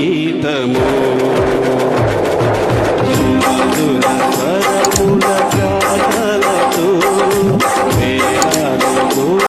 గీతము